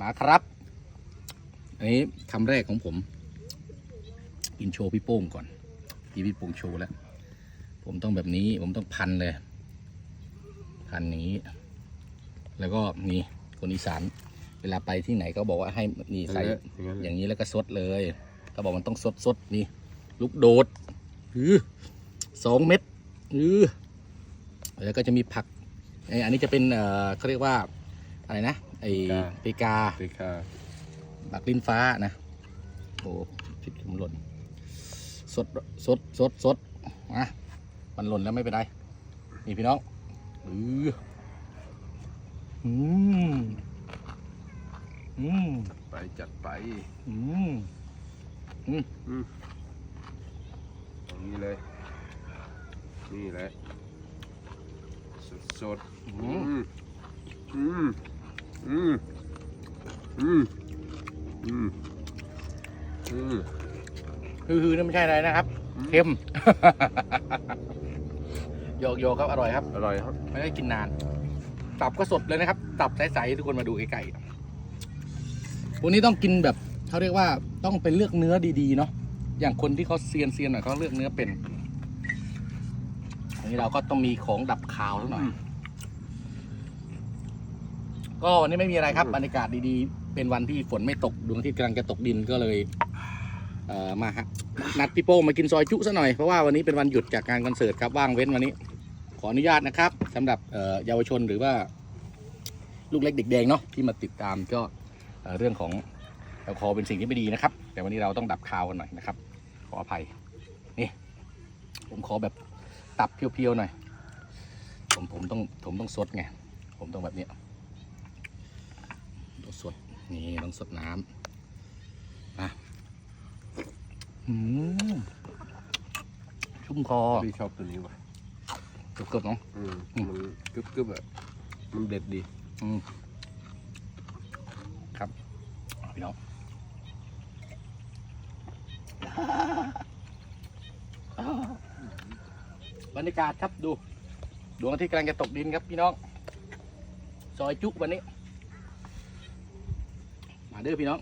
มาครับ อันนี้คำแรกของผม กินโชว์พี่โป้งก่อนที่พี่โป้งโชว์แล้ว ผมต้องแบบนี้ ผมต้องพันเลย พันอย่างนี้ แล้วก็นี่คนอีสานเวลาไปที่ไหนก็บอกว่าให้นี่ใส่อย่างนั้นอย่างนี้แล้วก็ซดเลยเขาบอกมันต้องซดซดนี่ ลูกโดดอือสองเม็ดอือแล้วก็จะมีผักไออันนี้จะเป็นเอ่อเขาเรียกว่าอะไรนะ ไอปีกาเตคาบักลิ้นฟ้านะโอ้ผิดผมหล่นสดสดสดสดอะมันหล่นแล้วไม่เป็นไรนี่พี่น้องอืออืมอืมไปจัดไปอืมตรงนี้เลย นี่แหละสดสดๆอือืมมอืม อืมอืมอืมอืมคือคือนี่ไม่ใช่อะไรนะครับเค็มโยกโยกครับอร่อยครับ อร่อยครับ ไม่ได้กินนาน ตับก็สดเลยนะครับ ตับใสๆทุกคนมาดูใกล้ๆพวกนี้ต้องกินแบบเขาเรียกว่าต้องเป็นเลือกเนื้อดีๆเนาะอย่างคนที่เขาเซียนเซียนๆหน่อยเขาเลือกเนื้อเป็นอันนี้เราก็ต้องมีของดับคาวสักหน่อย ก็วันนี้ไม่มีอะไรครับบรรยากาศดีๆ เป็นวันที่ฝนไม่ตกดวงอาทิตย์กำลังจะตกดินก็เลยเอ่อมาฮะนัดพี่โป้มากินซอยจุซะหน่อยเพราะว่าวันนี้เป็นวันหยุดจากงานคอนเสิร์ตครับว่างเว้นวันนี้ ขออนุญาตนะครับสำหรับเอ่อเยาวชนหรือว่า ลูกเล็กเด็กแดงเนาะที่มาติดตามก็เอ่อเรื่องของแอลกอฮอล์เป็นสิ่งที่ไม่ดีนะครับ แต่วันนี้เราต้องดับคาวกันหน่อยนะครับ ขออภัยนี่ผมขอแบบตับเพียวๆหน่อย ผมผมต้องผมต้องสดไงผมต้องแบบเนี้ย สดนี่ต้องสดน้ำนะอืมชุ่มคอพี่ชอบตัวนี้ว่ะเกือบๆเนาะอืมอืมมันกึบกึบๆอะมันเด็ดดี อืมครับพี่น้องบรรยากาศครับดู ดวงอาทิตย์กำลังจะตกดินครับพี่น้อง ซอยจุวันนี้ มาเด้อพี่น้อง